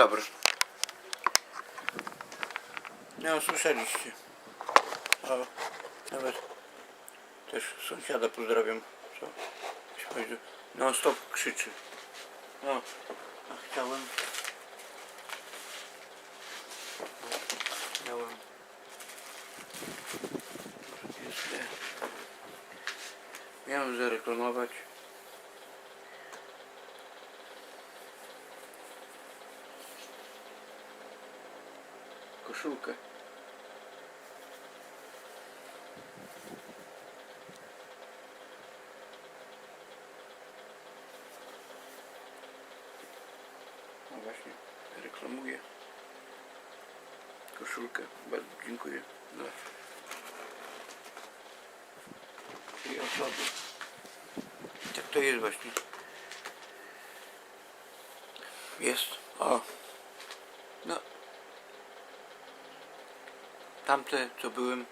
dobry. No, słyszeliście. O, nawet też sąsiada pozdrawiam, co się stop krzyczy. No, a chciałem... Miałem... Miałem zareklamować koszulkę. No właśnie, reklamuję koszulkę. Bardzo dziękuję za tej osoby. Tak to jest właśnie. Jest. O. No. Tamte, co byłem,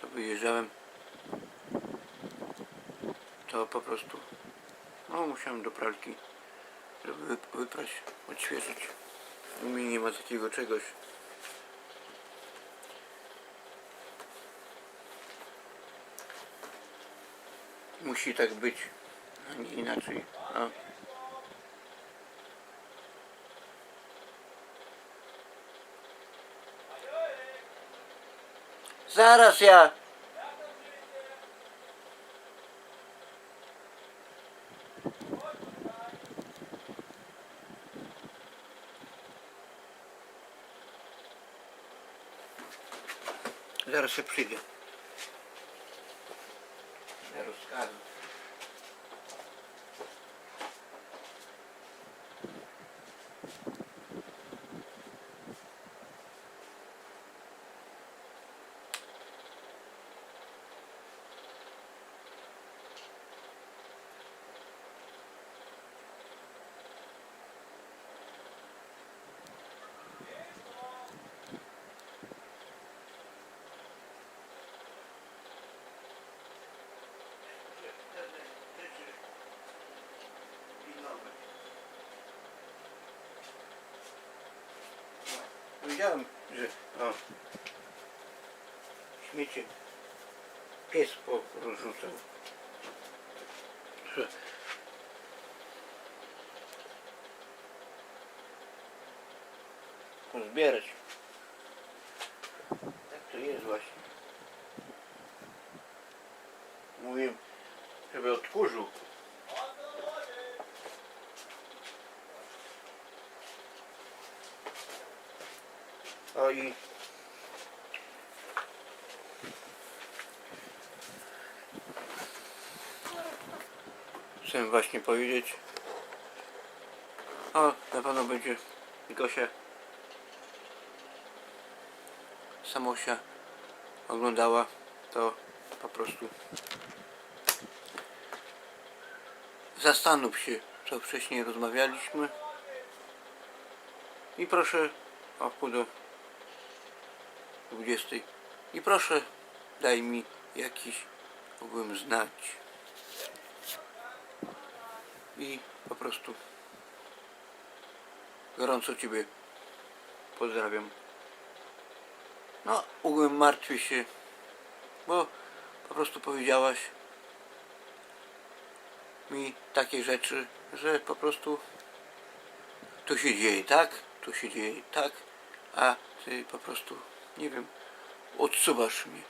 co wyjeżdżałem, to po prostu, no musiałem do pralki, żeby wyp- wyprać, odświeżyć. U mnie nie ma takiego czegoś. Musi tak być, a nie inaczej. A. Zaraz ja. Zaraz się przyjdę. Ja rozkażę. Wiedziałem, że o, śmiecie pies porzucał. Że pozbierać. Tak to jest właśnie. Mówię, żeby odkurzył. O i chcę właśnie powiedzieć. O, na pewno będzie Gosia Samosia oglądała to po prostu zastanów się co wcześniej rozmawialiśmy i proszę o wpół do 20 i proszę daj mi jakiś ogółem znać. I po prostu gorąco Ciebie pozdrawiam. No ogółem martwię się bo po prostu powiedziałaś mi takie rzeczy, że po prostu tu się dzieje tak, tu się dzieje tak, a ty po prostu, nie wiem, odsuwasz mnie.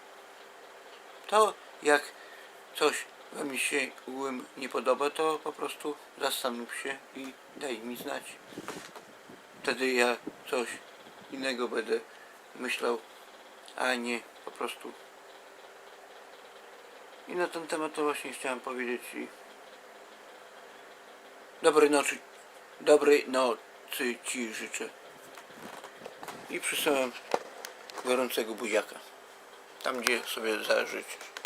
To jak coś mi się ogółem nie podoba, to po prostu zastanów się i daj mi znać. Wtedy ja coś innego będę myślał, a nie po prostu. I na ten temat to właśnie chciałem powiedzieć i dobrej nocy, dobrej nocy Ci życzę. I przysyłam gorącego buziaka. Tam gdzie sobie zażyczysz.